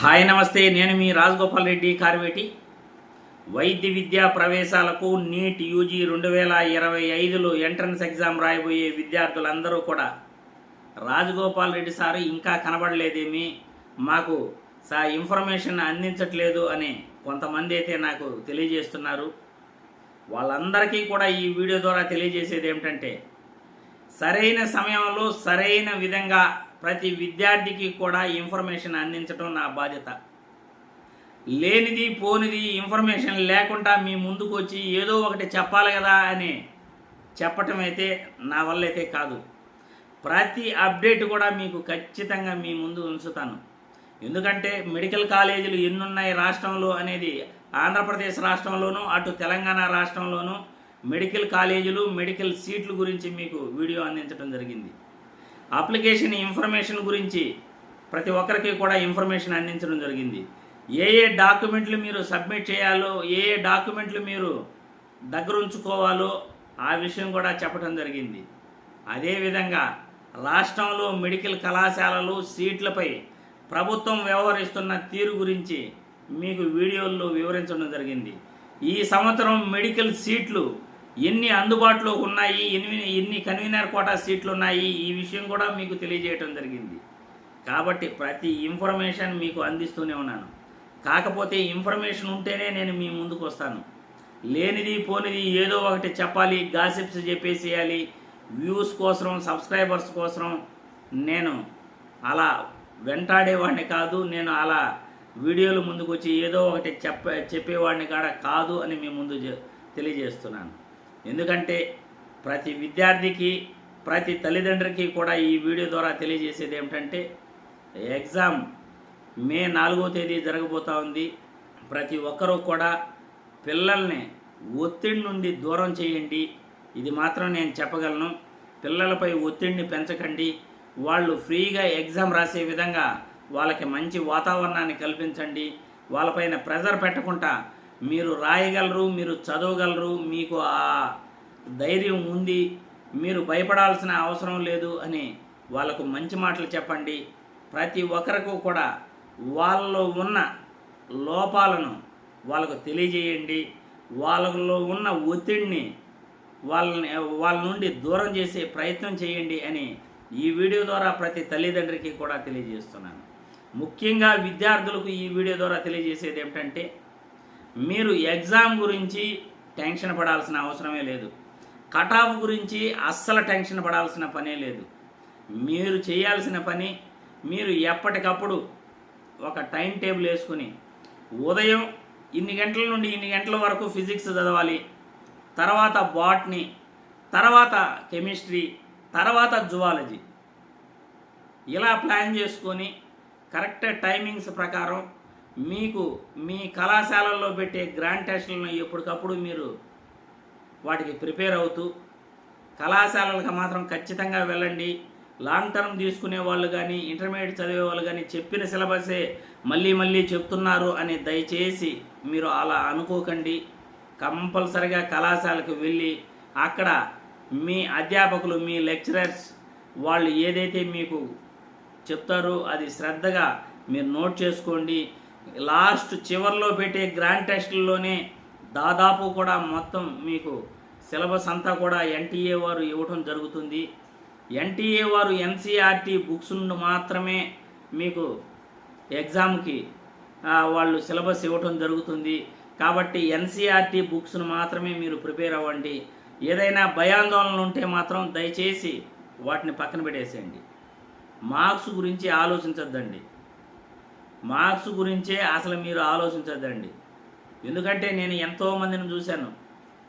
Hi నమస్తే నేను మీ రాజగోపాల్ రెడ్డి కార్వేటి. వైద్య విద్యా ప్రవేశాలకు నీట్ యూజీ రెండు వేల ఇరవై ఐదులో ఎంట్రన్స్ ఎగ్జామ్ రాయబోయే విద్యార్థులందరూ కూడా రాజగోపాల్ రెడ్డి సారు ఇంకా కనబడలేదేమి మాకు సా ఇన్ఫర్మేషన్ అందించట్లేదు అని కొంతమంది అయితే నాకు తెలియజేస్తున్నారు. వాళ్ళందరికీ కూడా ఈ వీడియో ద్వారా తెలియజేసేది ఏమిటంటే సరైన సమయంలో సరైన విధంగా ప్రతి విద్యార్థికి కూడా ఇన్ఫర్మేషన్ అందించడం నా బాధ్యత. లేనిది పోనిది ఇన్ఫర్మేషన్ లేకుండా మీ ముందుకు వచ్చి ఏదో ఒకటి చెప్పాలి కదా అని చెప్పటం అయితే నా వల్ల అయితే కాదు. ప్రతి అప్డేట్ కూడా మీకు ఖచ్చితంగా మీ ముందు ఉంచుతాను. ఎందుకంటే మెడికల్ కాలేజీలు ఎన్నున్నాయి రాష్ట్రంలో అనేది ఆంధ్రప్రదేశ్ రాష్ట్రంలోనూ అటు తెలంగాణ రాష్ట్రంలోనూ మెడికల్ కాలేజీలు మెడికల్ సీట్లు గురించి మీకు వీడియో అందించడం జరిగింది. అప్లికేషన్ ఇన్ఫర్మేషన్ గురించి ప్రతి ఒక్కరికి కూడా ఇన్ఫర్మేషన్ అందించడం జరిగింది. ఏ ఏ డాక్యుమెంట్లు మీరు సబ్మిట్ చేయాలో ఏ ఏ డాక్యుమెంట్లు మీరు దగ్గర ఉంచుకోవాలో ఆ విషయం కూడా చెప్పడం జరిగింది. అదేవిధంగా రాష్ట్రంలో మెడికల్ కళాశాలలు సీట్లపై ప్రభుత్వం వ్యవహరిస్తున్న తీరు గురించి మీకు వీడియోల్లో వివరించడం జరిగింది. ఈ సంవత్సరం మెడికల్ సీట్లు ఎన్ని అందుబాటులో ఉన్నాయి ఎన్ని ఎన్ని కన్వీనర్ కోటా సీట్లు ఉన్నాయి ఈ విషయం కూడా మీకు తెలియజేయటం జరిగింది. కాబట్టి ప్రతి ఇన్ఫర్మేషన్ మీకు అందిస్తూనే ఉన్నాను. కాకపోతే ఇన్ఫర్మేషన్ ఉంటేనే నేను మీ ముందుకు వస్తాను. లేనిది పోనిది ఏదో ఒకటి చెప్పాలి గాసిప్స్ చెప్పేసేయాలి వ్యూస్ కోసం సబ్స్క్రైబర్స్ కోసం నేను అలా వెంటాడేవాడిని కాదు నేను అలా వీడియోలు ముందుకు వచ్చి ఏదో ఒకటి చెప్ప చెప్పేవాడిని కాడ కాదు అని మీ ముందు తెలియజేస్తున్నాను. ఎందుకంటే ప్రతి విద్యార్థికి ప్రతి తల్లిదండ్రికి కూడా ఈ వీడియో ద్వారా తెలియజేసేది ఏమిటంటే ఎగ్జామ్ మే నాలుగో తేదీ జరగబోతా ఉంది. ప్రతి ఒక్కరూ కూడా పిల్లల్ని ఒత్తిడి నుండి దూరం చేయండి. ఇది మాత్రం నేను చెప్పగలను. పిల్లలపై ఒత్తిడిని పెంచకండి. వాళ్ళు ఫ్రీగా ఎగ్జామ్ రాసే విధంగా వాళ్ళకి మంచి వాతావరణాన్ని కల్పించండి. వాళ్ళపైన ప్రెజర్ పెట్టకుండా మీరు రాయగలరు మీరు చదవగలరు మీకు ఆ ధైర్యం ఉంది మీరు భయపడాల్సిన అవసరం లేదు అని వాళ్ళకు మంచి మాటలు చెప్పండి. ప్రతి ఒక్కరికి కూడా వాళ్ళలో ఉన్న లోపాలను వాళ్ళకు తెలియజేయండి. వాళ్ళలో ఉన్న ఒత్తిడిని వాళ్ళని వాళ్ళ నుండి దూరం చేసే ప్రయత్నం చేయండి అని ఈ వీడియో ద్వారా ప్రతి తల్లిదండ్రికి కూడా తెలియజేస్తున్నాను. ముఖ్యంగా విద్యార్థులకు ఈ వీడియో ద్వారా తెలియజేసేది ఏమిటంటే మీరు ఎగ్జామ్ గురించి టెన్షన్ పడాల్సిన అవసరమే లేదు. కట్ ఆఫ్ గురించి అస్సలు టెన్షన్ పడాల్సిన పనే లేదు. మీరు చేయాల్సిన పని మీరు ఎప్పటికప్పుడు ఒక టైం టేబుల్ వేసుకుని ఉదయం ఇన్ని గంటల నుండి ఇన్ని గంటల వరకు ఫిజిక్స్ చదవాలి తర్వాత బాట్నీ తర్వాత కెమిస్ట్రీ తర్వాత జువాలజీ. ఇలా ప్లాన్ చేసుకొని కరెక్ట్ టైమింగ్స్ ప్రకారం మీకు మీ కళాశాలల్లో పెట్టే గ్రాండ్ టెస్టులను ఎప్పటికప్పుడు మీరు వాటికి ప్రిపేర్ అవుతూ కళాశాలలకు మాత్రం ఖచ్చితంగా వెళ్ళండి. లాంగ్ టర్మ్ తీసుకునే వాళ్ళు కానీ ఇంటర్మీడియట్ చదివే వాళ్ళు కానీ చెప్పిన సిలబసే మళ్ళీ మళ్ళీ చెప్తున్నారు అని దయచేసి మీరు అలా అనుకోకండి. కంపల్సరిగా కళాశాలకు వెళ్ళి అక్కడ మీ అధ్యాపకులు మీ లెక్చరర్స్ వాళ్ళు ఏదైతే మీకు చెప్తారో అది శ్రద్ధగా మీరు నోట్ చేసుకోండి. లాస్ట్ చివర్లో పెట్టే గ్రాండ్ టెస్టుల్లోనే దాదాపు కూడా మొత్తం మీకు సిలబస్ అంతా కూడా ఎన్టీఏ వారు ఇవ్వటం జరుగుతుంది. ఎన్టీఏ వారు ఎన్సీఆర్టీ బుక్స్ నుండి మాత్రమే మీకు ఎగ్జామ్కి వాళ్ళు సిలబస్ ఇవ్వటం జరుగుతుంది. కాబట్టి ఎన్సీఆర్టీ బుక్స్ను మాత్రమే మీరు ప్రిపేర్ అవ్వండి. ఏదైనా భయాందోళనలు ఉంటే మాత్రం దయచేసి వాటిని పక్కన పెట్టేసేయండి. మార్క్స్ గురించి ఆలోచించద్దండి. మార్క్స్ గురించే అసలు మీరు ఆలోచించద్దండి. ఎందుకంటే నేను ఎంతో మందిని చూశాను.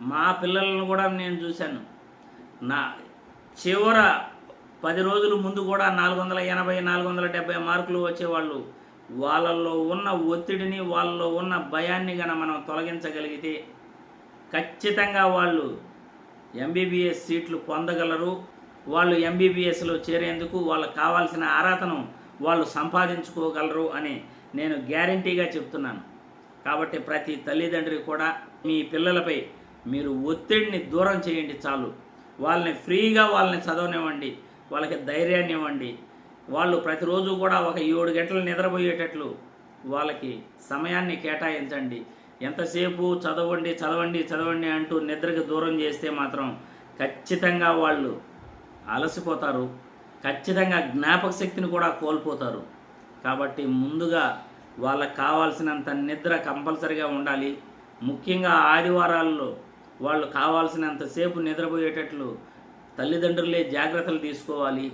మా పిల్లలను కూడా నేను చూశాను. నా చివర పది రోజుల ముందు కూడా నాలుగు వందల ఎనభై నాలుగు వందల డెబ్బై మార్కులు వచ్చేవాళ్ళు. వాళ్ళల్లో ఉన్న ఒత్తిడిని వాళ్ళలో ఉన్న భయాన్ని గన మనం తొలగించగలిగితే ఖచ్చితంగా వాళ్ళు ఎంబీబీఎస్ సీట్లు పొందగలరు. వాళ్ళు ఎంబీబీఎస్లో చేరేందుకు వాళ్ళకు కావాల్సిన ఆరాధన వాళ్ళు సంపాదించుకోగలరు అని నేను గ్యారంటీగా చెప్తున్నాను. కాబట్టి ప్రతి తల్లిదండ్రి కూడా మీ పిల్లలపై మీరు ఒత్తిడిని దూరం చేయండి చాలు. వాళ్ళని ఫ్రీగా వాళ్ళని చదవనివ్వండి వాళ్ళకి ధైర్యాన్ని ఇవ్వండి. వాళ్ళు ప్రతిరోజు కూడా ఒక ఏడు గంటలు నిద్రపోయేటట్లు వాళ్ళకి సమయాన్ని కేటాయించండి. ఎంతసేపు చదవండి చదవండి చదవండి అంటూ నిద్రకు దూరం చేస్తే మాత్రం ఖచ్చితంగా వాళ్ళు అలసిపోతారు. ఖచ్చితంగా జ్ఞాపక శక్తిని కూడా కోల్పోతారు. కాబట్టి ముందుగా వాళ్ళకి కావాల్సినంత నిద్ర కంపల్సరిగా ఉండాలి. ముఖ్యంగా ఆదివారాల్లో వాళ్ళు కావాల్సినంతసేపు నిద్రపోయేటట్లు తల్లిదండ్రులే జాగ్రత్తలు తీసుకోవాలి.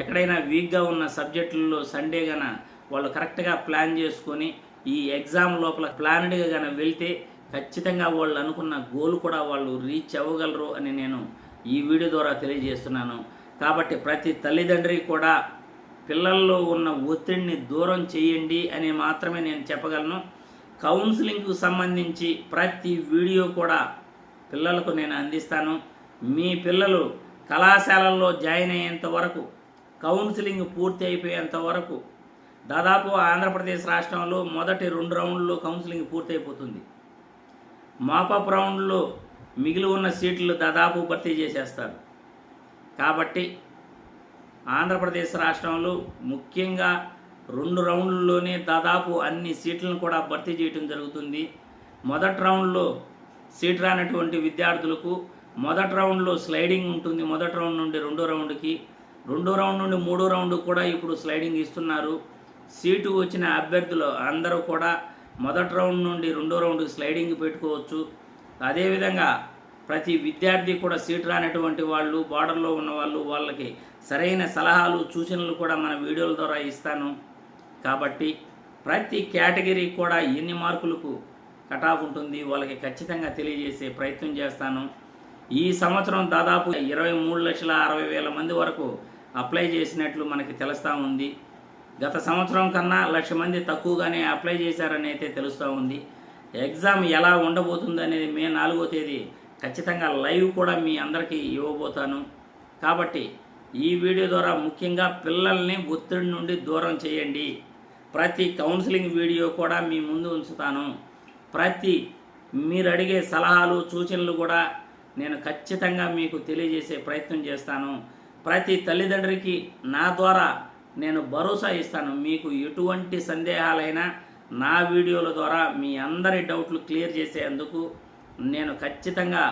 ఎక్కడైనా వీక్గా ఉన్న సబ్జెక్టుల్లో సండే గన వాళ్ళు కరెక్ట్గా ప్లాన్ చేసుకొని ఈ ఎగ్జామ్ లోపల ప్లాన్డ్గా గన వెళ్తే ఖచ్చితంగా వాళ్ళు అనుకున్న గోల్ కూడా వాళ్ళు రీచ్ అవ్వగలరు అని నేను ఈ వీడియో ద్వారా తెలియజేస్తున్నాను. కాబట్టి ప్రతి తల్లిదండ్రి కూడా పిల్లల్లో ఉన్న ఒత్తిడిని దూరం చేయండి అని మాత్రమే నేను చెప్పగలను. కౌన్సిలింగ్కు సంబంధించి ప్రతి వీడియో కూడా పిల్లలకు నేను అందిస్తాను. మీ పిల్లలు కళాశాలల్లో జాయిన్ అయ్యేంత వరకు కౌన్సిలింగ్ పూర్తి అయిపోయేంత వరకు దాదాపు ఆంధ్రప్రదేశ్ రాష్ట్రంలో మొదటి రెండు రౌండ్లో కౌన్సిలింగ్ పూర్తయిపోతుంది. మాపప్ రౌండ్లో మిగిలి ఉన్న సీట్లు దాదాపు భర్తీ చేసేస్తారు. కాబట్టి ఆంధ్రప్రదేశ్ రాష్ట్రంలో ముఖ్యంగా రెండు రౌండ్లలోనే దాదాపు అన్ని సీట్లను కూడా భర్తీ చేయడం జరుగుతుంది. మొదటి రౌండ్లో సీట్ రానటువంటి విద్యార్థులకు మొదటి రౌండ్లో స్లైడింగ్ ఉంటుంది. మొదటి రౌండ్ నుండి రెండో రౌండ్కి. రెండో రౌండ్ నుండి మూడో రౌండ్ కూడా ఇప్పుడు స్లైడింగ్ ఇస్తున్నారు. సీటు వచ్చిన అభ్యర్థులు అందరూ కూడా మొదటి రౌండ్ నుండి రెండో రౌండ్కి స్లైడింగ్ పెట్టుకోవచ్చు. అదేవిధంగా ప్రతి విద్యార్థి కూడా సీట్ రానటువంటి వాళ్ళు బార్డర్లో ఉన్న వాళ్ళు వాళ్ళకి సరైన సలహాలు సూచనలు కూడా మన వీడియోల ద్వారా ఇస్తాను. కాబట్టి ప్రతి కేటగిరీ కూడా ఎన్ని మార్కులకు కటాఫ్ ఉంటుంది వాళ్ళకి ఖచ్చితంగా తెలియజేసే ప్రయత్నం చేస్తాను. ఈ సంవత్సరం దాదాపు ఇరవై మూడు లక్షల అరవై వేల మంది వరకు అప్లై చేసినట్లు మనకి తెలుస్తూ ఉంది. గత సంవత్సరం కన్నా లక్ష మంది తక్కువగానే అప్లై చేశారని అయితే తెలుస్తూ ఉంది. ఎగ్జామ్ ఎలా ఉండబోతుంది అనేది మే నాలుగో తేదీ ఖచ్చితంగా లైవ్ కూడా మీ అందరికీ ఇవ్వబోతాను. కాబట్టి ఈ వీడియో ద్వారా ముఖ్యంగా పిల్లల్ని ఒత్తిడి నుండి దూరం చేయండి. ప్రతి కౌన్సిలింగ్ వీడియో కూడా మీ ముందు ఉంచుతాను. ప్రతి మీరు అడిగే సలహాలు సూచనలు కూడా నేను ఖచ్చితంగా మీకు తెలియజేసే ప్రయత్నం చేస్తాను. ప్రతి తల్లిదండ్రికి నా ద్వారా నేను భరోసా ఇస్తాను. మీకు ఎటువంటి సందేహాలైనా నా వీడియోల ద్వారా మీ అందరి డౌట్లు క్లియర్ చేసేందుకు నేను ఖచ్చితంగా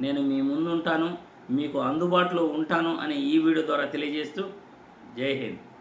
నేను మీ ముందుంటాను మీకు అందుబాటులో ఉంటాను అని ఈ వీడియో ద్వారా తెలియజేస్తూ జై హింద్.